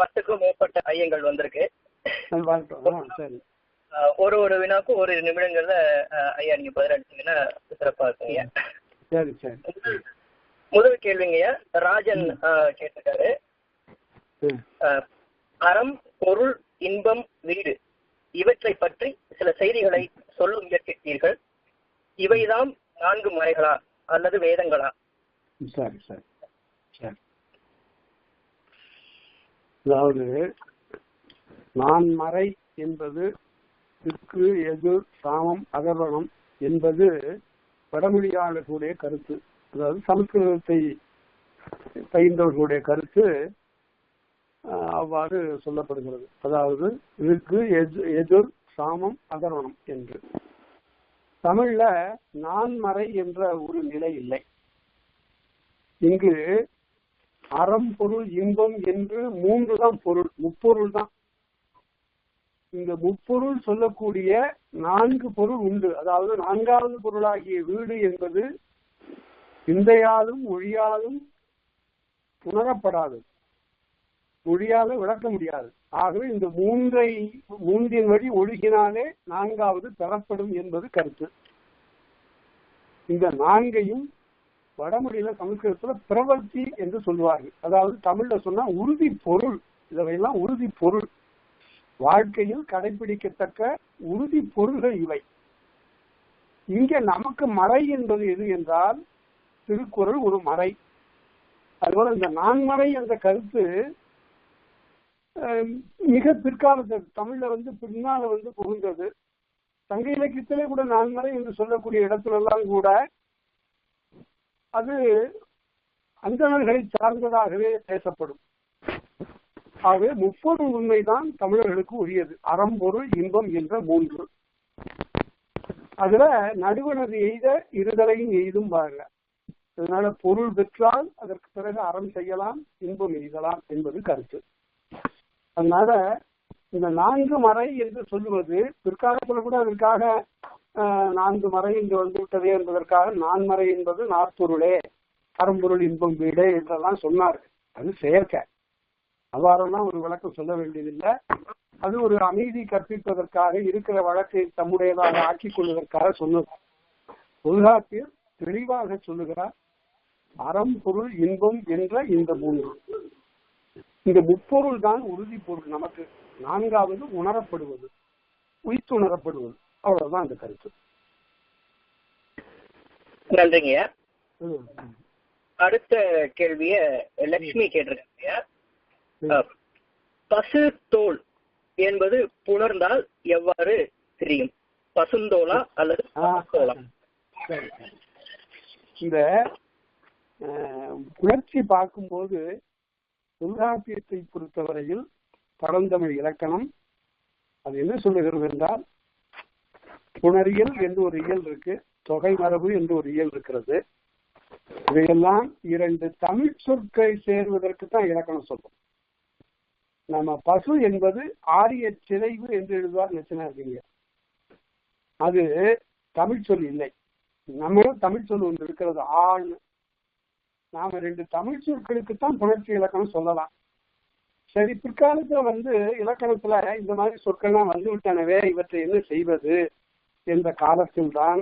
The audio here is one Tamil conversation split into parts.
பத்துக்கும் மேற்பட்ட ஐயங்கள் வந்திருக்கு. சரி. ஒரு ஒரு வினாக்கும் ஒரு நிமிடங்கள்ல ஐயா நீங்க பதிலளிச்சீங்கன்னா சிறப்பா இருக்குங்க சரி சரி. முதல் கேள்விங்கய்யா ராஜன் கேட்டிருக்காரு. அறம் பொருள் இன்பம் வீடு இவற்றை பற்றி சில செய்திகளை சொல்ல முயற்சித்தீர்கள் இவைதான் நான்கு மறைகளா அல்லது வேதங்களா? சரி சரி. அதாவது நான் மறை என்பது திக்கு எதிர் சாமம் அகர்வனம் என்பது வடமொழியாளர்களுடைய கருத்து. அதாவது சமஸ்கிருதத்தை பயின்றவர்களுடைய கருத்து அவ்வாறு சொல்லப்படுகிறது. அதாவது இதுக்கு எது- எதிர் சாமம் அகர்வனம் என்று. தமிழ்ல நான் மறை என்ற ஒரு நிலை இல்லை. இங்கு அறம் பொருள் இன்பம் என்று மூன்று தான் பொருள் முப்பொருள் தான். இந்த முப்பொருள் சொல்லக்கூடிய நான்கு பொருள் உண்டு. அதாவது நான்காவது பொருளாகிய வீடு என்பது சிந்தையாலும் மொழியாலும் உணரப்படாது. மொழியால விளக்க முடியாது. ஆகவே இந்த மூன்றை மூன்றின் வழி ஒழுகினாலே நான்காவது பெறப்படும் என்பது கருத்து. இந்த நான்கையும் வடமொழியில சமஸ்கிருதத்துல பிரவர்த்தி என்று சொல்லுவார்கள். அதாவது தமிழ்ல சொன்னா உறுதி பொருள். இதவையெல்லாம் உறுதி பொருள். வாழ்க்கையில் கடைபிடிக்கத்தக்க உறுதி பொருள்கள் இவை. இங்க நமக்கு மறை என்பது எது என்றால் திருக்குறள் ஒரு மறை. அதுபோல இந்த நான்மறை என்ற கருத்து மிக பிற்காலத்தில் தமிழ்ல வந்து பின்னால வந்து புகுந்தது. சங்க இலக்கியத்திலே கூட நான்மறை என்று சொல்லக்கூடிய இடத்துல எல்லாம் கூட அது அந்தணர்களை சார்ந்ததாகவே பேசப்படும். ஆகவே முப்பொருள் உண்மைதான் தமிழர்களுக்கு உரியது. அறம்பொருள் இன்பம் என்ற மூன்று. அதுல நடுவனது எய்த இருதலையும் எய்தும் பாருங்க. அதனால பொருள் பெற்றால் அதற்கு பிறகு அறம் செய்யலாம் இன்பம் எய்தலாம் என்பது கருத்து. அதனால இந்த நான்கு மறை என்று சொல்லுவது பிற்காலத்தில் கூட அதற்காக நான்கு மறை இங்கு வந்து விட்டதே என்பதற்காக நான்மறை என்பது நாற்பொருளே அறம்பொருள் இன்பம் வீடு என்றெல்லாம் சொன்னார். அது செயற்கை. அவ்வாறெல்லாம் ஒரு விளக்கம் சொல்ல வேண்டியதில்லை. அது ஒரு அமைதி கற்பிப்பதற்காக இருக்கிற வழக்கை தம்முடையதாக ஆக்கிக் கொள்வதற்காக சொன்னது. தொல்காப்பியர் தெளிவாக சொல்லுகிறார் அறம்பொருள் இன்பம் என்ற இந்த மூன்று. இந்த முப்பொருள் தான் உறுதி பொருள் நமக்கு. நான்காவது உணரப்படுவது உயிர்த்துணரப்படுவது அவ்வளவுதான் அந்த கருத்து. நன்றிங்கய்யா. ம். அடுத்த கேள்விய லட்சுமி கேட்டிருக்காங்க பசு தோல் என்பது புணர்ந்தால் எவ்வாறு தெரியும்? பசுந்தோலா அல்லது தோலா. இந்த புணர்ச்சி பார்க்கும்போது தொல்காப்பியத்தை பொறுத்தவரையில் பழந்தமிழ் இலக்கணம் அது என்ன சொல்லுகிறது என்றால் புணரியல் என்று ஒரு இயல் இருக்கு தொகை மரபு என்று ஒரு இயல் இருக்கிறது. இவையெல்லாம் இரண்டு தமிழ் சொற்களை சேர்வதற்கு தான் இலக்கணம் சொல்லும் நம்ம பசு என்பது ஆரிய சிதைவு என்று எழுதுவார் நெச்சனார்கீங்க அது தமிழ் சொல் இல்லை. நம்மளும் தமிழ் சொல் ஒன்று இருக்கிறது. ஆண். நாம ரெண்டு தமிழ் சொற்களுக்கு தான் புணர்ச்சி இலக்கணம் சொல்லலாம். சரி பிற்காலத்துல வந்து இலக்கணத்துல இந்த மாதிரி சொற்கள்லாம் வந்து விட்டனவே இவற்றை என்ன செய்வது? என்ற காலத்தில்தான்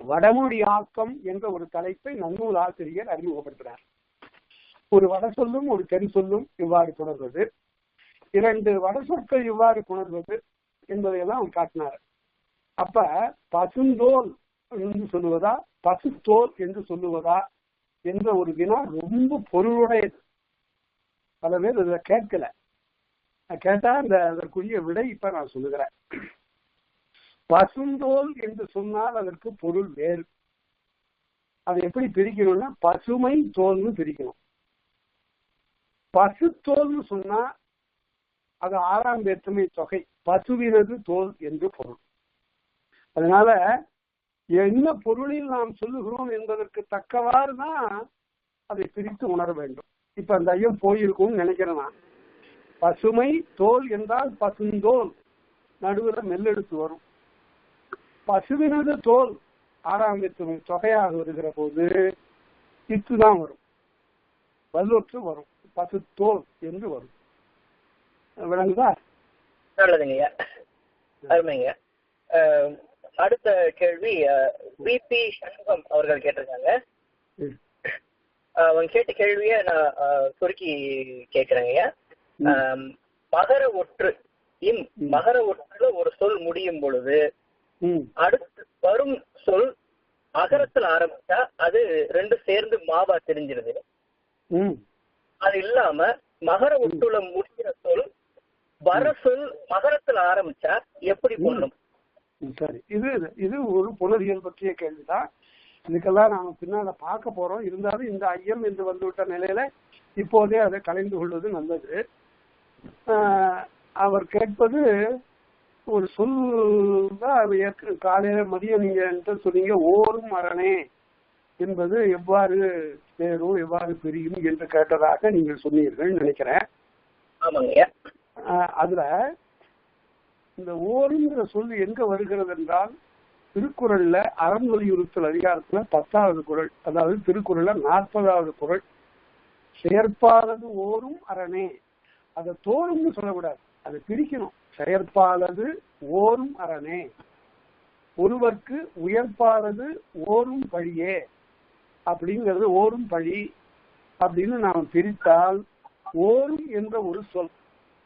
வடமொழி ஆக்கம் என்ற ஒரு தலைப்பை நன்னூல் ஆசிரியர் அறிமுகப்படுத்தினார் ஒரு வட சொல்லும் ஒரு தென் சொல்லும் இவ்வாறு தொடர்வது இரண்டு வட சொற்கள் இவ்வாறு புணர்வது என்பதையெல்லாம் அவர் காட்டினார். அப்ப பசுந்தோல் என்று சொல்லுவதா பசுத்தோல் என்று சொல்லுவதா என்ற ஒரு வினா ரொம்ப பொருளுடையது. பல பேர் இதை கேட்கல. கேட்டா அந்த அதற்குரிய விடை இப்ப நான் சொல்லுகிறேன். பசுந்தோல் என்று சொன்னால் அதற்கு பொருள் வேறு. அதை எப்படி பிரிக்கணும்னா பசுமை தோல்னு பிரிக்கணும். பசுத்தோல்னு சொன்னா அது ஆறாம் வேற்றுமை தொகை. பசுவினது தோல் என்று பொருள். அதனால என்ன பொருளில் நாம் சொல்லுகிறோம் என்பதற்கு தக்கவாறு தான் அதை பிரித்து உணர வேண்டும். இப்ப அந்த ஐயம் போயிருக்கும்னு நினைக்கிறேன் நான். பசுமை தோல் என்றால் பசுந்தோல். நடுவில் மெல்லெடுத்து வரும். பசுவினது தோல் ஆறாம் வேற்றுமை தொகையாக வருகிற போது இத்து தான் வரும். வல்லொற்று வரும். பசுத்தோல் என்று வரும். விளங்குதா? நல்லதுங்க ஐயா அருமைங்க அடுத்த கேள்வி பிபி சண்முகம் அவர்கள் கேட்டிருக்காங்க. அவங்க கேட்ட கேள்வியை நான் சுருக்கி கேட்கிறேங்க ஐயா மகர ஒற்று ம். மகர ஒற்றுல ஒரு சொல் முடியும் பொழுது அடுத்து வரும் சொல் அகரத்துல ஆரம்பிச்சா அது ரெண்டு சேர்ந்து மாவா தெரிஞ்சிருது. அது இல்லாம மகர ஒட்டுல முடிக்கிற சொல் வர சொல் மகரத்துல ஆரம்பிச்சா எப்படி பண்ணும் சரி. இது இது ஒரு புலரியல் பற்றிய கேள்விதான். இதுக்கெல்லாம் நாம பின்னால பார்க்க போறோம். இருந்தாலும் இந்த ஐயம் என்று வந்துவிட்ட நிலையில இப்போதே அதை கலைந்து கொள்வது நல்லது. அவர் கேட்பது ஒரு சொல் தான் காலையில மதியம் நீங்க என்கிட்ட சொன்னீங்க ஓரும் மரணே என்பது எவ்வாறு சேரும் எவ்வாறு பிரியும் என்று கேட்டதாக நீங்கள் சொன்னீர்கள் நினைக்கிறேன். அதுல இந்த ஓருங்கிற சொல் எங்க வருகிறது என்றால் திருக்குறள்ல அறம் வலியுறுத்தல் அதிகாரத்துல பத்தாவது குறள் அதாவது திருக்குறள்ல நாற்பதாவது குறள் செயற்பாலது ஓரும் அரணே அதை தோறும்னு சொல்லக்கூடாது. அதை பிரிக்கணும். செயற்பாலது ஓரும் அரணே. ஒருவர்க்கு உயர்ப்பானது ஓரும் பழியே. அப்படிங்கிறது ஓரும் பழி அப்படின்னு நாம் பிரித்தால் ஓரும் என்ற ஒரு சொல்.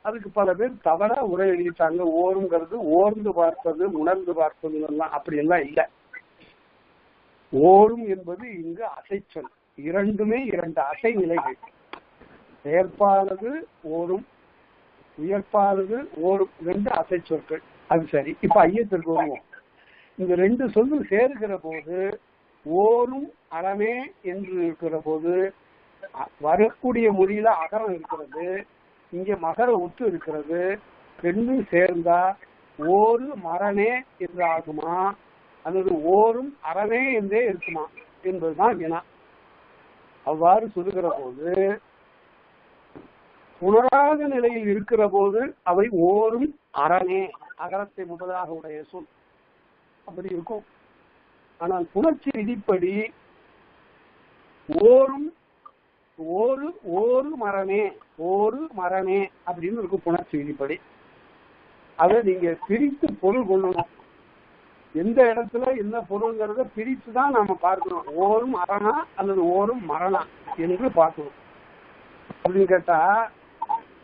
அதுக்கு பல பேர் தவறா உரை எழுதிட்டாங்க. ஓருங்கிறது ஓர்ந்து பார்ப்பது உணர்ந்து பார்ப்பது எல்லாம் அப்படி எல்லாம் இல்லை. ஓரும் என்பது இங்கு அசைச்சொல். இரண்டுமே இரண்டு அசை நிலைகள் செயற்பானது ஓரும் உயர்ப்பானது ஓரும் ரெண்டு அசை சொற்கள். அது சரி. இப்ப ஐயத்திற்கு வருவோம். இந்த ரெண்டு சொல்லும் சேருகிற போது ஓரும் அறமே என்று இருக்கிற போது வரக்கூடிய மொழியில அகரம் இருக்கிறது இங்க மகர ஒத்து இருக்கிறது ரெண்டும் சேர்ந்தா ஓரு மரணே என்று ஆகுமா? அல்லது ஓரும் அறமே என்றே இருக்குமா? என்பதுதான் வினா. அவ்வாறு சொல்லுகிற போது உணராத நிலையில் இருக்கிற போது அவை ஓரும் அரணே அகரத்தை முதலாக உடைய சொல். அப்படி இருக்கும். ஆனால் புணர்ச்சி விதிப்படி ஓரும் ஒரு ஒரு மரணே ஒரு மரணே அப்படின்னு இருக்கும் புணர்ச்சி விதிப்படி. அதை நீங்க பிரித்து பொருள் கொள்ளணும். எந்த இடத்துல என்ன பொருள்ங்கிறத பிரித்து தான் நாம பார்க்கணும். ஓரும் அரணா அல்லது ஓரும் மரணா என்று பார்க்கணும். அப்படின்னு கேட்டா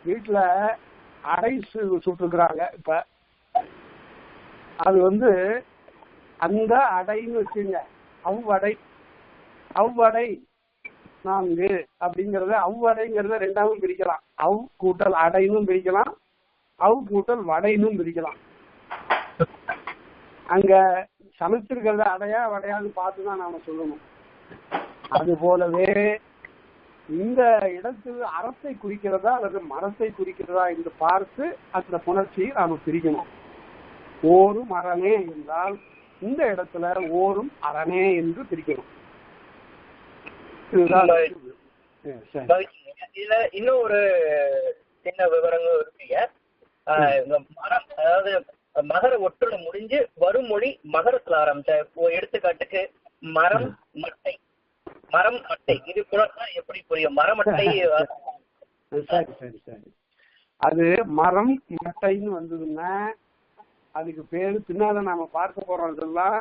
வீட்டுல அடை சுட்டுருக்குறாங்க இப்ப. அது வந்து அந்த அடைன்னு வச்சுங்க. அவ்வடை. அவ்வடை நான்கு அப்படிங்கறத அவ்வடைங்கிறத ரெண்டாவும் பிரிக்கலாம். அவ் கூட்டல் அடைனும் பிரிக்கலாம். அவ் கூட்டல் வடைனும் பிரிக்கலாம். அங்க சமைச்சிருக்கிறத அடையா வடையான்னு பார்த்துதான் நாம சொல்லணும். அது போலவே இந்த இடத்தில் அறத்தை குறிக்கிறதா அல்லது மரத்தை குறிக்கிறதா என்று பார்த்து அந்த புணர்ச்சியை நாம பிரிக்கணும். ஓரும் அரணே என்றால் இந்த இடத்துல ஓரும் அரணே என்று பிரிக்கணும். இதுல இன்னும் ஒரு சின்ன விவரங்களும் இருக்குங்க. மரம் அதாவது மகர ஒற்றுல முடிஞ்சு வரும் மொழி மகரத்துல ஆரம்பிச்ச எடுத்துக்காட்டுக்கு மரம் மட்டை. மரம் மட்டை இது புணர்னா எப்படி புரியும்? மரமட்டை சரி சரி. சரி அது மரம் மட்டைன்னு வந்ததுன்னா அதுக்கு பேரு பின்னால நாம பார்க்க போறோம் இதெல்லாம்.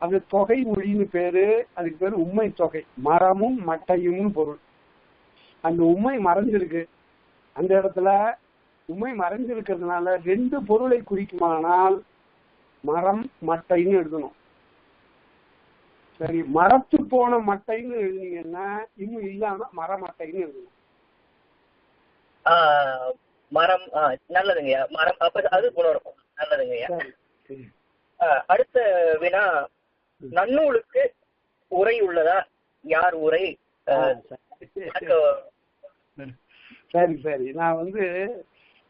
அது தொகை மொழின்னு பேரு அதுக்கு பேரு உண்மை தொகை. மரமும் மட்டையும் பொருள். அந்த உண்மை மறைஞ்சிருக்கு. அந்த இடத்துல உண்மை மறைஞ்சிருக்கிறதுனால ரெண்டு பொருளை குறிக்குமானால் மரம் மட்டைன்னு எழுதணும். சரி மரத்து போன மட்டைன்னு எழுதினீங்கன்னா இன்னும் இல்லாம மரமட்டைன்னு ஆஹ் மரம் நல்லதுங்கய்யா மரம் அப்ப அது புணரும் நல்லதுங்கய்யா அடுத்த வினா நன்னூலுக்கு உரை உள்ளதா? யார் உரை? சரி. சரி நான் வந்து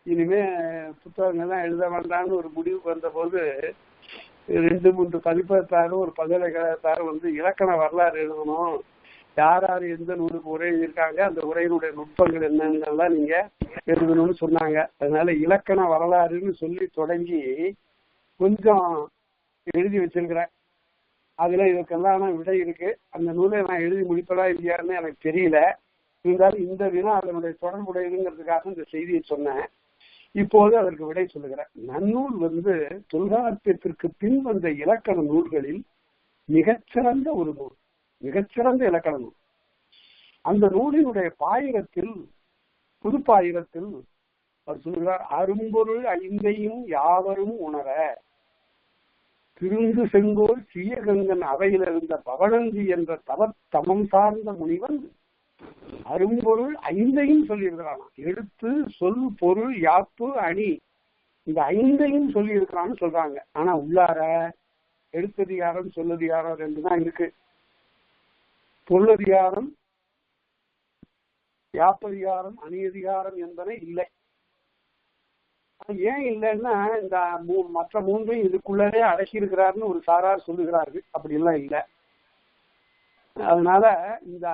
இனிமே புத்தகங்கள்லாம் எழுத வேண்டாம்னு ஒரு முடிவுக்கு வந்த போது ரெண்டு மூன்று பதிப்பகத்தாரும் ஒரு பல்கலைக்கழகத்தாரும் வந்து இலக்கண வரலாறு எழுதணும். யார் யார் எந்த நூலுக்கு உரை எழுதியிருக்காங்க அந்த உரையினுடைய நுட்பங்கள் என்னென்னலாம் நீங்க எழுதணும்னு சொன்னாங்க. அதனால இலக்கண வரலாறுன்னு சொல்லி தொடங்கி கொஞ்சம் எழுதி வச்சிருக்கிறேன். அதுல இதுக்கெல்லாம் விடை இருக்கு. அந்த நூலை நான் எழுதி முடிப்பதா இல்லையான்னு எனக்கு தெரியல. இருந்தாலும் இந்த வினா அதனுடைய தொடர்புடையதுங்கிறதுக்காக இந்த செய்தியை சொன்னேன். இப்போது அதற்கு விடை சொல்லுகிறேன். நன்னூல் வந்து தொல்காப்பியத்திற்கு பின் வந்த இலக்கண நூல்களில் மிகச்சிறந்த ஒரு நூல். மிகச்சிறந்த இலக்கண நூல். அந்த நூலினுடைய பாயிரத்தில் புதுப்பாயிரத்தில் அவர் சொல்கிறார் அரும்பொருள் ஐந்தையும் யாவரும் உணர திருந்து செங்கோல் சீயகங்கன் அவையில் இருந்த பவனந்தி என்ற தவ தமம் சார்ந்த முனிவன் அரும்பொருள் ஐந்தையும் சொல்லியிருக்கிறான். எழுத்து சொல் பொருள் யாப்பு அணி. இந்த ஐந்தையும் சொல்லி இருக்கிறான்னு சொல்றாங்க. ஆனா உள்ளார எழுத்ததிகாரம் சொல்லதிகாரம் ரெண்டு தான் இருக்கு. பொருளதிகாரம் யாப்பதிகாரம் அணியதிகாரம் என்பன இல்லை. ஏன் இல்லைன்னா இந்த மற்ற மூன்றையும் இதுக்குள்ளே அடக்கி இருக்கிறாருன்னு ஒரு சாரார் சொல்லுகிறார்கள். அப்படி எல்லாம் இல்லை. அதனால இந்த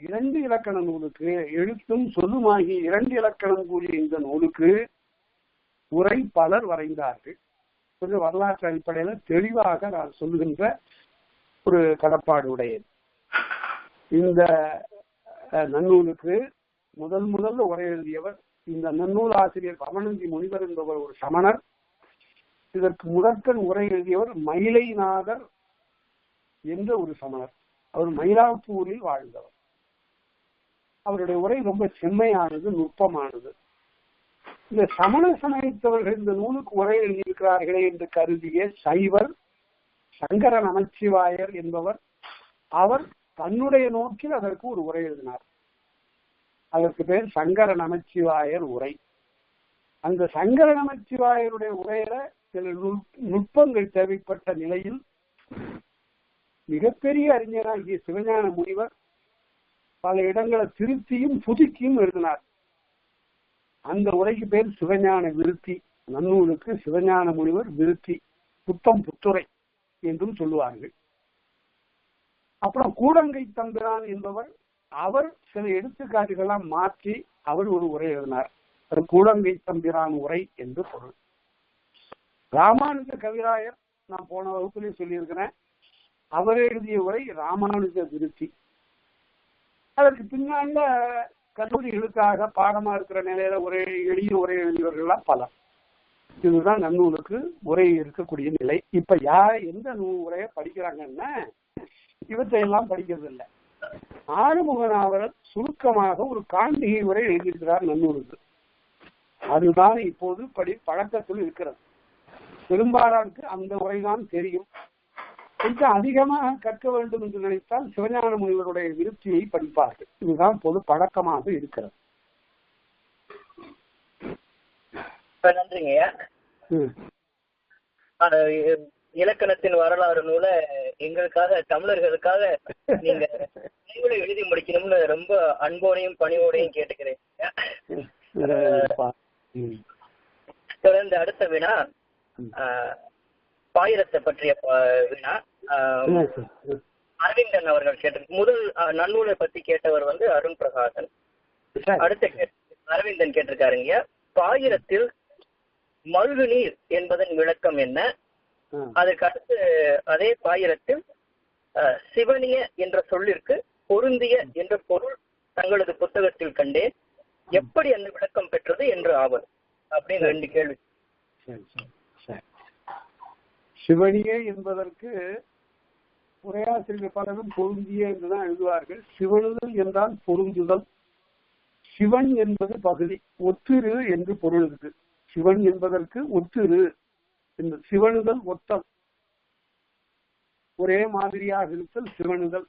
இரண்டு இலக்கண நூலுக்கு எழுத்தும் சொல்லுமாகி இரண்டு இலக்கணம் கூறிய இந்த நூலுக்கு உரை பலர் வரைந்தார்கள். கொஞ்சம் வரலாற்று அடிப்படையில தெளிவாக நான் சொல்லுகின்ற ஒரு கடப்பாடு உடையது. இந்த நன்னூலுக்கு முதல் முதல்ல உரை எழுதியவர் இந்த நன்னூல் ஆசிரியர் பவனந்தி முனிவர் என்பவர் ஒரு சமணர். இதற்கு முதற்கண் உரை எழுதியவர் மயிலைநாதர் என்ற ஒரு சமணர். அவர் மயிலாப்பூரில் வாழ்ந்தவர். அவருடைய உரை ரொம்ப செம்மையானது நுட்பமானது. இந்த சமண சமயத்தவர்கள் இந்த நூலுக்கு உரை எழுதியிருக்கிறார்களே என்று கருதிய சைவர் சங்கர நமச்சிவாயர் என்பவர் அவர் தன்னுடைய நோக்கில் அதற்கு ஒரு உரை எழுதினார். அதற்கு பேர் சங்கர நமச்சிவாயர் உரை. அந்த சங்கர நமச்சிவாயருடைய உரையில சில நுட்பங்கள் தேவைப்பட்ட நிலையில் மிகப்பெரிய அறிஞராகிய சிவஞான முனிவர் பல இடங்களை திருத்தியும் புதுக்கியும் எழுதினார். அந்த உரைக்கு பேர் சிவஞான விருத்தி. நன்னூலுக்கு சிவஞான முனிவர் விருத்தி புத்தம் புத்துரை என்றும் சொல்லுவார்கள். அப்புறம் கூடங்கை தம்பிரான் என்பவர் அவர் சில எடுத்துக்காட்டுகளாம் மாற்றி அவர் ஒரு உரை எழுதினார். கூடங்கை தம்பிரான் உரை என்று பொருள். ராமானுஜ கவிராயர் நான் போன வகுப்புலேயே சொல்லியிருக்கிறேன் அவர் எழுதிய உரை ராமானுஜ விருத்தி. அதற்கு பின்னால கல்லூரிகளுக்காக பாடமா இருக்கிற நிலையில ஒரே எளிய உரை எழுதியவர்கள்லாம் பலர் இதுதான் நன்னூலுக்கு உரை இருக்கக்கூடிய நிலை. இப்ப யார் எந்த நூல் உரைய படிக்கிறாங்கன்னா இவற்றையெல்லாம் படிக்கிறது இல்லை அவர் சுருக்கமாக ஒரு காண்டிகை உரை எழுதியிருக்கிறார் நன்னூலுக்கு. அதுதான் இப்போது படி பழக்கத்தில் இருக்கிறது. பெரும்பாலாருக்கு அந்த உரைதான் தெரியும். கொஞ்சம் அதிகமாக கற்க வேண்டும் என்று நினைத்தால் சிவஞான முனிவருடைய விருத்தியை படிப்பார்கள். இதுதான் பொது பழக்கமாக இருக்கிறது. நன்றிங்கய்யா இலக்கணத்தின் வரலாறு நூல எங்களுக்காக தமிழர்களுக்காக நீங்க நூலை எழுதி முடிக்கணும்னு ரொம்ப அன்போடையும் பணிவோடையும் கேட்டுக்கிறேன். தொடர்ந்து அடுத்த வினா பாயிரத்தை பற்றிய வினா அரவிந்தன் அவர்கள் கேட்டு முதல் நன்னூலை பத்தி கேட்டவர் வந்து அருண் பிரகாசன். அடுத்த அரவிந்தன் கேட்டிருக்காருங்க பாயிரத்தில் மல்கு நீர் என்பதன் விளக்கம் என்ன? அதற்கு அடுத்து அதே பாயிரத்தில் சிவனிய என்ற சொல்லிற்கு பொருந்திய என்ற பொருள் தங்களது புத்தகத்தில் கண்டேன். எப்படி அந்த விளக்கம் பெற்றது என்று ஆவல். அப்படின்னு ரெண்டு கேள்வி. சிவனியே என்பதற்கு உரையாசிரியர் பலரும் பொருந்திய என்றுதான் எழுதுவார்கள். சிவனுதல் என்றால் பொருந்துதல். சிவன் என்பது பகுதி ஒத்திரு என்று பொருள் இருக்கு சிவன் என்பதற்கு ஒத்திரு என்று சிவனுதல் ஒத்தல் ஒரே மாதிரியாக இருத்தல் சிவனுதல்.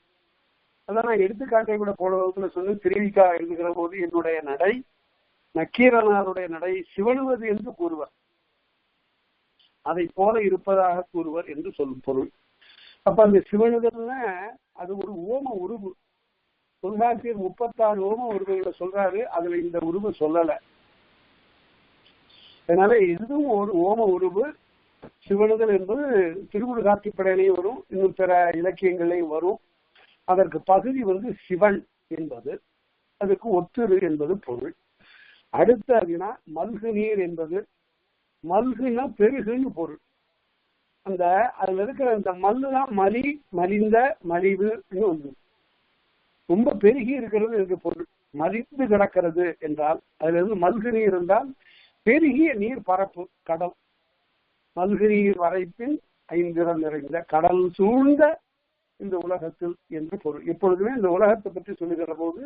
அதான் நான் எடுத்துக்காட்டை கூட போன வகுப்புல சொல்லி திருவிக்கா எழுதுகிற போது என்னுடைய நடை நக்கீரனாருடைய நடை சிவனுவது என்று கூறுவார். அதை போல இருப்பதாக கூறுவர் என்று சொல்லும் பொருள். அப்ப அந்த சிவனுதல்ல அது ஒரு ஓம உருவு தொல்காப்பியர் முப்பத்தாறு ஓம உருவங்களை சொல்றாரு அதுல இந்த உருவு சொல்லல. அதனால இதுவும் ஒரு ஓம உருவு. சிவனுதல் என்பது திருமுருகாட்சிப்படையிலையும் வரும் இன்னும் பிற இலக்கியங்களையும் வரும். அதற்கு பகுதி வந்து சிவன் என்பது அதுக்கு ஒத்துரு என்பது பொருள். அடுத்த அப்படின்னா மல்கு நீர் என்பது. மல்குன்னா பெருகுன்னு பொருள். அந்த அதுல இருக்கிற அந்த மல்லுதான் மலி மலிந்த மலிவுன்னு வந்து ரொம்ப பெருகி இருக்கிறது இருக்கு பொருள். மலிந்து கிடக்கிறது என்றால் அதுல இருந்து மல்கு நீர் என்றால் பெருகிய நீர் பரப்பு கடல். மல்கு நீர் வரைப்பின் ஐந்திரம் நிறைந்த கடல் சூழ்ந்த இந்த உலகத்தில் என்று பொருள். எப்பொழுதுமே இந்த உலகத்தை பற்றி சொல்லுகிற போது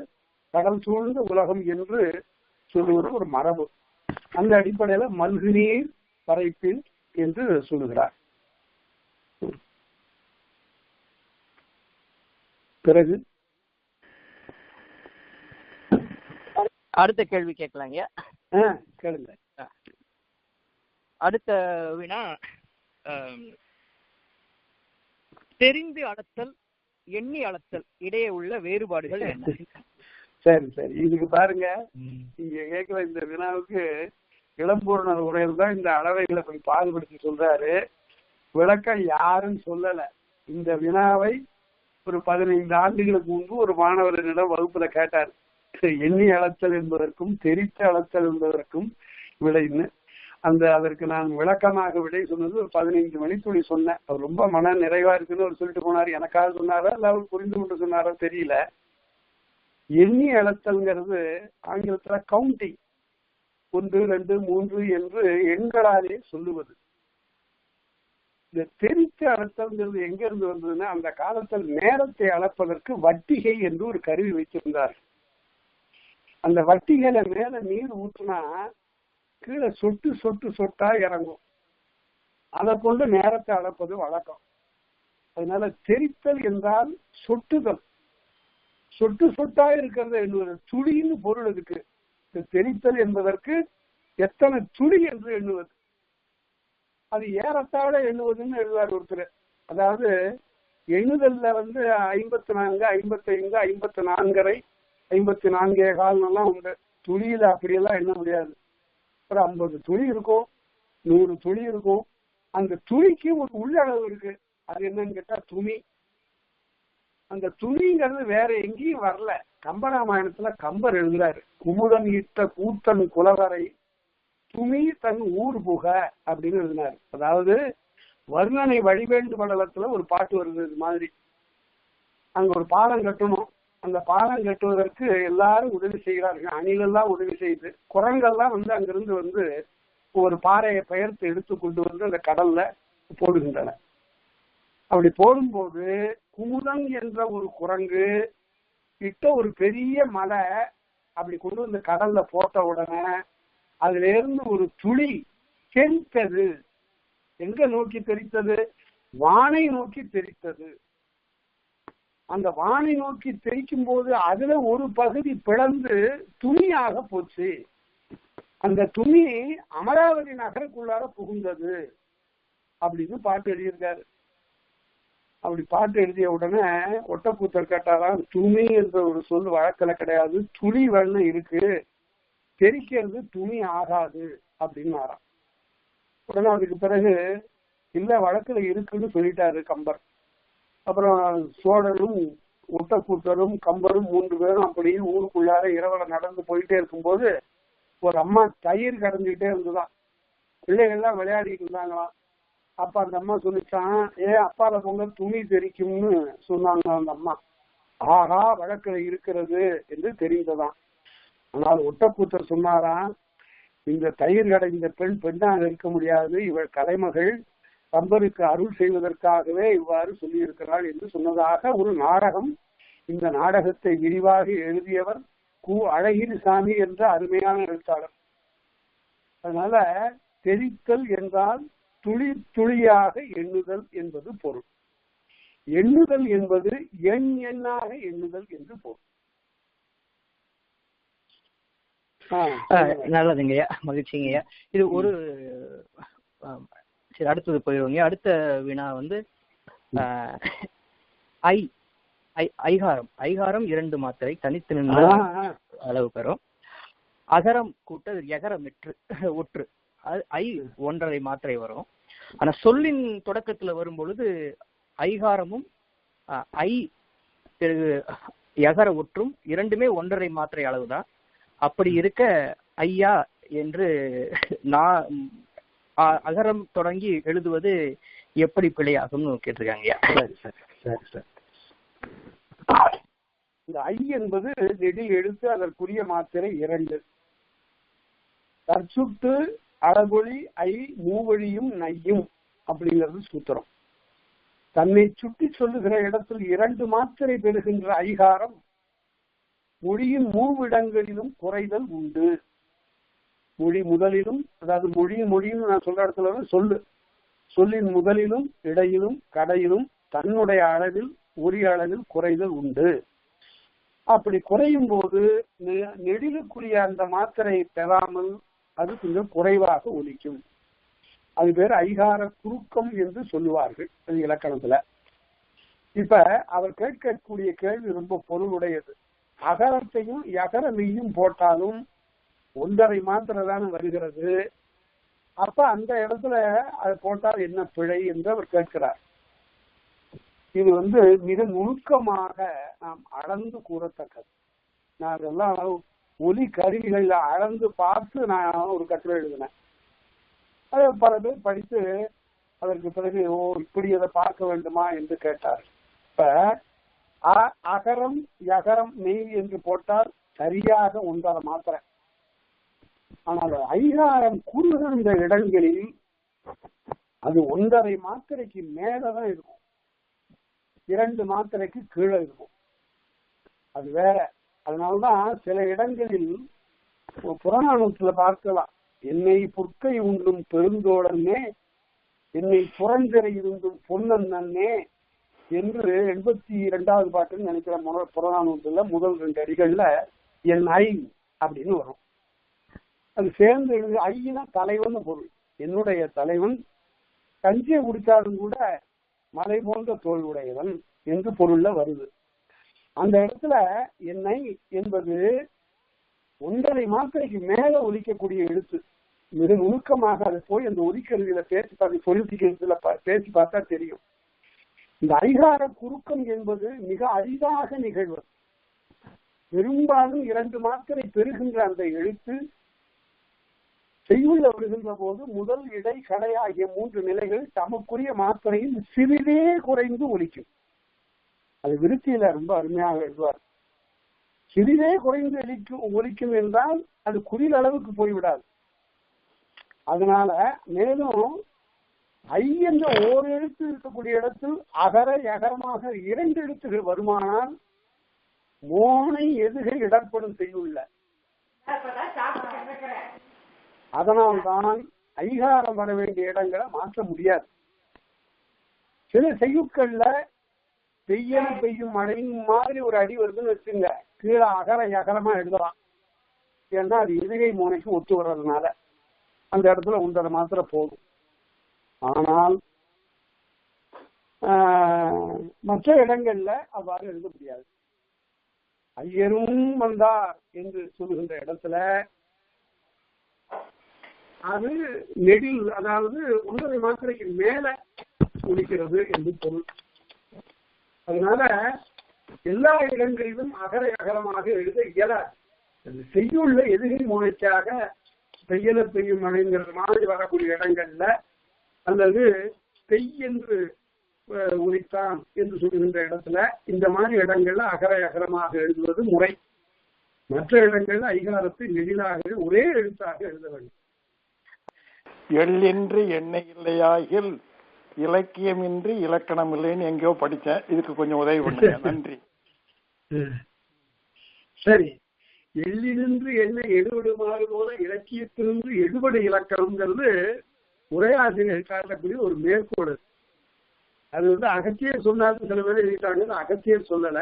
கடல் சூழ்ந்த உலகம் என்று சொல்லுவது ஒரு மரபு. அந்த அடிப்படையில மல்கு நீர் வரைப்பில் என்று சொல்லுகிறார். பிறகு அடுத்த கேள்வி கேட்கலாங்க கேளுங்க. அடுத்த வினா தெரிந்து அளத்தல் எண்ணி அளத்தல் இடையே உள்ள வேறுபாடுகள் என்ன? சரி சரி. இதுக்கு பாருங்க. இங்க கேட்கிற இந்த வினாவுக்கு இளம்பூர்ணர் உரையில் தான் இந்த அளவைகளை போய் பாகுபடுத்தி சொல்றாரு. விளக்கம் யாரும் சொல்லல. இந்த வினாவை ஒரு பதினைந்து ஆண்டுகளுக்கு முன்பு ஒரு மாணவரிடம் வகுப்புல கேட்டார். எண்ணி அளத்தல் என்பதற்கும் தெரித்து அளத்தல் என்பதற்கும் விடைன்னு அந்த அதற்கு நான் விளக்கமாக விடை சொன்னது ஒரு பதினைந்து மணித்துளி சொன்னேன். அவர் ரொம்ப மன நிறைவா இருக்குன்னு அவர் சொல்லிட்டு போனார். எனக்காக சொன்னாரா இல்ல அவர் புரிந்து கொண்டு சொன்னாரோ தெரியல. எண்ணி அளத்தல்ங்கிறது ஆங்கிலத்துல கவுண்டிங் ஒன்று ரெண்டு மூன்று என்று எண்களாலே சொல்லுவது. இந்த தெரித்து அளத்தல்ங்கிறது எங்க இருந்து வந்ததுன்னா அந்த காலத்தில் நேரத்தை அளப்பதற்கு வட்டிகை என்று ஒரு கருவி வைத்திருந்தார் அந்த வட்டிகளை மேல நீர் ஊற்றுனா கீழே சொட்டு சொட்டு சொட்டா இறங்கும். அதை கொண்டு நேரத்தை அளப்பது வழக்கம். அதனால தெரித்தல் என்றால் சொட்டுதல். சொட்டு சொட்டா இருக்கிறத எண்ணுவது. துளின்னு பொருள் இருக்கு தெரித்தல் என்பதற்கு எத்தனை துளி என்று எண்ணுவது. அது ஏறத்தாழ எண்ணுவதுன்னு எழுதுவார் ஒருத்தர். அதாவது எண்ணுதல்ல வந்து ஐம்பத்தி நான்கு ஐம்பத்தி ஐந்து ஐம்பத்தி நான்கரை ஐம்பத்தி நான்கே காலம் உண்டு. துளியில அப்படியெல்லாம் எண்ண முடியாது. ஒரு ஐம்பது துளி இருக்கும் நூறு துளி இருக்கும். அந்த துளிக்கு ஒரு உள்ளளவு இருக்கு. அது என்னன்னு கேட்டா துணி. அந்த துணிங்கிறது வேற எங்கேயும் வரல. கம்பராமாயணத்துல கம்பர் எழுதுறாரு. குமுதன் இட்ட கூத்தன் குலவரை துணி தன் ஊர் புக அப்படின்னு எழுதினாரு. அதாவது வர்ணனை வழிவேண்டு மண்டலத்துல ஒரு பாட்டு வருது இது மாதிரி. அங்க ஒரு பாலம் கட்டணும். அந்த பாலம் கட்டுவதற்கு எல்லாரும் உதவி செய்கிறார்கள். அணிலெல்லாம் உதவி செய்து குரங்கள்லாம் வந்து அங்கிருந்து வந்து ஒரு பாறையை பெயர்த்து எடுத்து கொண்டு வந்து அந்த கடல்ல போடுகின்றன. அப்படி போடும்போது குமுதன் என்ற ஒரு குரங்கு கிட்ட ஒரு பெரிய மலை அப்படி கொண்டு வந்து கடல்ல போட்ட உடனே அதுல இருந்து ஒரு துளி தெரித்தது எங்க நோக்கி தெரித்தது? வானை நோக்கி தெரித்தது. அந்த வானை நோக்கி தெரிக்கும் போது அதுல ஒரு பகுதி பிளந்து துணியாக போச்சு. அந்த துணி அமராவதி நகருக்குள்ளார புகுந்தது. அப்படின்னு பாட்டு எழுதியிருக்காரு. அப்படி பாட்டு எழுதிய உடனே ஒட்டப்பூத்தர் கேட்டாராம் துணி என்ற ஒரு சொல் வழக்கில கிடையாது துளி வெள்ளம் இருக்கு தெரிக்கிறது துணி ஆகாது அப்படின்னாராம். உடனே அதுக்கு பிறகு இல்ல வழக்குல இருக்குன்னு சொல்லிட்டாரு கம்பர். அப்புறம் சோழரும் ஒட்டக்கூத்தரும் கம்பரும் மூன்று பேரும் அப்படியே ஊருக்குள்ளார இரவுல நடந்து போயிட்டே இருக்கும்போது ஒரு அம்மா தயிர் கடைஞ்சிக்கிட்டே இருந்துதான். பிள்ளைகள்லாம் விளையாடிட்டு இருந்தாங்களாம். அப்ப அந்த அம்மா சொல்லிச்சான் ஏ அப்பால பொங்கல் துணி தெரிக்கும்னு சொன்னாங்க அந்த அம்மா. ஆகா வழக்கில் இருக்கிறது என்று தெரிந்ததான் ஆனால் ஒட்டக்கூத்தர் சொன்னாராம் இந்த தயிர் கடைந்த பெண் பெண்ணாக இருக்க முடியாது. இவள் கலைமகள். கம்பருக்கு அருள் செய்வதற்காகவே இவ்வாறு சொல்லியிருக்கிறாள் என்று சொன்னதாக ஒரு நாடகம் இந்த நாடகத்தை விரிவாக எழுதியவர் கு. அழகிரிசாமி என்ற அருமையான எழுத்தாளர். அதனால தெரித்தல் என்றால் துளி துளியாக எண்ணுதல் என்பது பொருள். எண்ணுதல் என்பது எண் எண்ணாக எண்ணுதல் என்று பொருள். நல்லதுங்கய்யா மகிழ்ச்சிங்கய்யா இது ஒரு சரி அடுத்தது போயிடுவோங்க அடுத்த வினா வந்து ஐ ஐ- ஐகாரம். ஐகாரம் இரண்டு மாத்திரை தனித்து நின்ற. அளவு பெறும். அகரம் கூட்டல் எகரம் எற்று ஒற்று ஐ ஒன்றரை மாத்திரை வரும். ஆனா சொல்லின் தொடக்கத்துல வரும் பொழுது ஐகாரமும் ஐ பிறகு எகர ஒற்றும் இரண்டுமே ஒன்றரை மாத்திரை அளவுதான். அப்படி இருக்க ஐயா என்று நான் அகரம் தொடங்கி எழுதுவது எப்படி பிழையாகும்னு கேட்டிருக்காங்க சரி சரி சரி சரி. இந்த ஐ என்பது நெடில் எழுத்து அதற்குரிய மாத்திரை இரண்டு. தற்சுட்டு அழகொழி ஐ மூவழியும் நையும் அப்படிங்கிறது சூத்திரம். தன்னை சுட்டி சொல்லுகிற இடத்தில் இரண்டு மாத்திரை பெறுகின்ற அதிகாரம் மொழியின் மூவிடங்களிலும் குறைதல் உண்டு. மொழி முதலிலும் அதாவது மொழியும் மொழியும் நான் சொல்ற இடத்துல வந்து சொல்லு. சொல்லின் முதலிலும் இடையிலும் கடையிலும் தன்னுடைய அளவில் உரிய அளவில் குறைதல் உண்டு. அப்படி குறையும் போது நெ- நெடிலுக்குரிய அந்த மாத்திரை பெறாமல் அது கொஞ்சம் குறைவாக ஒலிக்கும். அது பேர் ஐகார குறுக்கம் என்று சொல்லுவார்கள் அது இலக்கணத்துல. இப்ப அவர் கேட்கக்கூடிய கேள்வி ரொம்ப பொருளுடையது. அகரத்தையும் யகர மெய்யும் போட்டாலும் ஒன்றரை மாத்திரை தானே வருகிறது. அப்ப அந்த இடத்துல அது போட்டால் என்ன பிழை என்று அவர் கேட்கிறார். இது வந்து மிக நுணுக்கமாக நாம் அளந்து கூறத்தக்கது. நான் அதெல்லாம் ஒலி கருவிகளில் அளந்து பார்த்து நான் ஒரு கட்டுரை எழுதினேன். அதை பல பேர் படித்து அதற்கு பிறகு ஓ இப்படி அதை பார்க்க வேண்டுமா என்று கேட்டார் இப்ப அ- அகரம் யகரம் நெய் என்று போட்டால் சரியாக ஒன்றரை மாத்திரை. ஆனால் ஐகாரம் கூறுகின்ற இடங்களில் அது ஒன்றரை மாத்திரைக்கு மேலதான் இருக்கும். இரண்டு மாத்திரைக்கு கீழே இருக்கும். அது வேற. அதனால்தான் சில இடங்களில் புறநானூற்றுல பார்க்கலாம். என்னை புற்கை உண்டும் பெருந்தோழன்னே என்னை புறஞ்சிறை இருந்தும் பொன்னன் நன்னே என்று எண்பத்தி இரண்டாவது பாட்டுன்னு நினைக்கிற முதல் புறநானூற்றுல முதல் ரெண்டு அடிகள்ல என் ஐ அப்படின்னு வரும். அது சேர்ந்து எழுது ஐயினா தலைவன் பொருள். என்னுடைய தலைவன் கஞ்சியை குடித்தாலும் கூட மலை போன்ற தோல் உடையவன் என்று பொருள்ல வருது. அந்த இடத்துல என்னை என்பது ஒன்றரை மாத்திரைக்கு மேல ஒலிக்கக்கூடிய எழுத்து. மிக நுணுக்கமாக அதை போய் அந்த ஒலிக்கருவியில பேசி பார்த்து சொல்லிக்கிறதுல பேசி பார்த்தா தெரியும். இந்த அதிகார குறுக்கம் என்பது மிக அரிதாக நிகழ்வது. பெரும்பாலும் இரண்டு மாத்திரை பெறுகின்ற அந்த எழுத்து செய்யுள்ள வருகின்ற போது முதல் இடை கடை ஆகிய மூன்று நிலைகள் தமக்குரிய மாத்திரையில் சிறிதே குறைந்து ஒலிக்கும். அது விருத்தியில ரொம்ப அருமையாக எழுதுவார் சிறிதே குறைந்து ஒலிக்கும் ஒலிக்கும் என்றால் அது குறில் அளவுக்கு போய்விடாது. அதனால மேலும் ஐ என்ற ஓர் எழுத்து இருக்கக்கூடிய இடத்தில் அகர எகரமாக இரண்டு எழுத்துகள் வருமானால் மோனை எதுகை இடர்படும் செய்யுள்ள. அதனால்தான் ஐகாரம் வர வேண்டிய இடங்களை மாற்ற முடியாது. சில செய்யுக்கள்ல பெய்யன பெய்யும் மழையின் மாதிரி ஒரு அடி வருதுன்னு வச்சுங்க கீழே அகர அகரமா எழுதலாம். ஏன்னா அது எதிரை மூனைக்கு ஒத்து வர்றதுனால அந்த இடத்துல ஒன்றரை மாத்திர போதும். ஆனால் ஆஹ், மற்ற இடங்கள்ல அவ்வாறு எழுத முடியாது. ஐயரும் வந்தார் என்று சொல்லுகின்ற இடத்துல அது நெடில் அதாவது ஒன்றரை மாத்திரைக்கு மேல குளிக்கிறது என்று பொருள். அதனால எல்லா இடங்களிலும் அகர அகரமாக எழுத இயலாது. செய்யுள்ள எதிரி முனைக்காக பெய்யல பெய்யும் மழைங்கிற மாதிரி வரக்கூடிய இடங்கள்ல அல்லது பெய் என்று உரைத்தான் என்று சொல்லுகின்ற இடத்துல இந்த மாதிரி இடங்கள்ல அகர அகரமாக எழுதுவது முறை. மற்ற இடங்கள்ல அதிகாரத்தை நெடிலாக ஒரே எழுத்தாக எழுத வேண்டும். எள்ளின்றி எண்ணெய் இல்லையாகில் இலக்கியமின்றி இலக்கணம் இல்லைன்னு எங்கேயோ படிச்சேன் இதுக்கு கொஞ்சம் உதவி பண்ணுங்க. நன்றி. சரி. எள்ளினின்று என்ன எடுபடுமாறு போல இலக்கியத்திலிருந்து எடுபடு இலக்கணம்ங்கிறது உரையாசிரியர் காட்டக்கூடிய ஒரு மேற்கோள் அது. வந்து அகத்தியர் சொன்னாலும் சில பேர் எழுதிட்டாங்க. அகத்தியர் சொல்லல.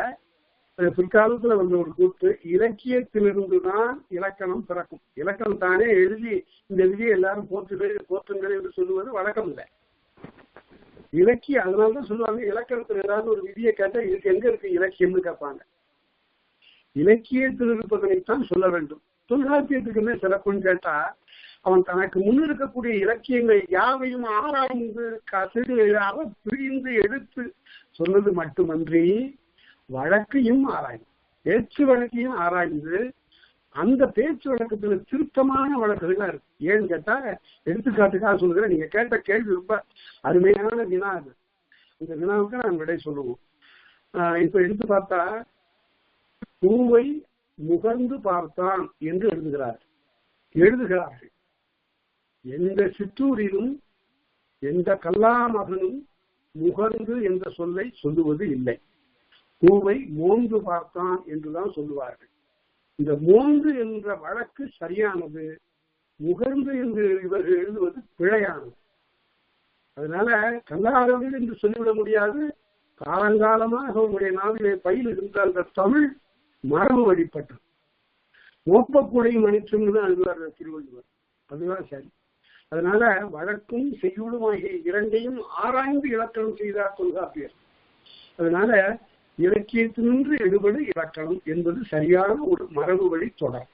பிற்காலத்துல வந்த ஒரு கூத்து. இலக்கியத்திலிருந்து தான் இலக்கணம் பிறக்கும். இலக்கணம் தானே எழுதி இந்த விதியை எல்லாரும் போற்றுகள் போற்றுங்கள் என்று சொல்லுவது வழக்கம் இல்லை. இலக்கியம் அதனாலதான் சொல்லுவாங்க இலக்கணத்துல ஏதாவது ஒரு விதியை கேட்டா இதுக்கு எங்க இருக்கு இலக்கியம்னு கேட்பாங்க. இலக்கியத்தில் இருப்பதனைத்தான் சொல்ல வேண்டும். தொல்காப்பியத்துக்கு என்ன சிறப்புன்னு கேட்டா அவன் தனக்கு முன் இருக்கக்கூடிய இலக்கியங்கள் யாவையும் ஆராய்ந்து கசிடு அற பிரிந்து எடுத்து சொன்னது மட்டுமன்றி வழக்கையும் ஆராய்ந்து பேச்சு வழக்கையும் ஆராய்ந்து அந்த பேச்சு வழக்கத்துல திருத்தமான வழக்குகள் இருக்கு. ஏன்னு கேட்டா எடுத்துக்காட்டுக்காக சொல்லுகிறேன். நீங்க கேட்ட கேள்வி ரொம்ப அருமையான வினா அது. இந்த வினாவுக்கு நான் விடை சொல்லுவோம். ஆஹ் இப்ப எடுத்து பார்த்தா பூவை முகர்ந்து பார்த்தான் என்று எழுதுகிறார். எழுதுகிறார்கள். எந்த சிற்றூரிலும் எந்த கல்லாமகனும் முகர்ந்து என்ற சொல்லை சொல்லுவது இல்லை. பூவை மோந்து பார்த்தான் என்றுதான் சொல்லுவார்கள். இந்த மூன்று என்ற வழக்கு சரியானது முகர்ந்து என்று இவர்கள் எழுதுவது பிழையானது. அதனால கல்லாதவர்கள் என்று சொல்லிவிட முடியாது. காலங்காலமாக அவருடைய நாவிலே இருந்த அந்த தமிழ் மரபு வழிபட்டது. மோப்பக்குடை மனுஷன் தான் திருவள்ளுவர். அதுதான் சரி. அதனால வழக்கும் செய்யுளும் ஆகிய இரண்டையும் ஆராய்ந்து இலக்கணம் செய்தார் தொல்காப்பியர். அதனால இலக்கியத்தினின்று எடுபடு இலக்கணம் என்பது சரியான ஒரு மரபு வழி தொடர்.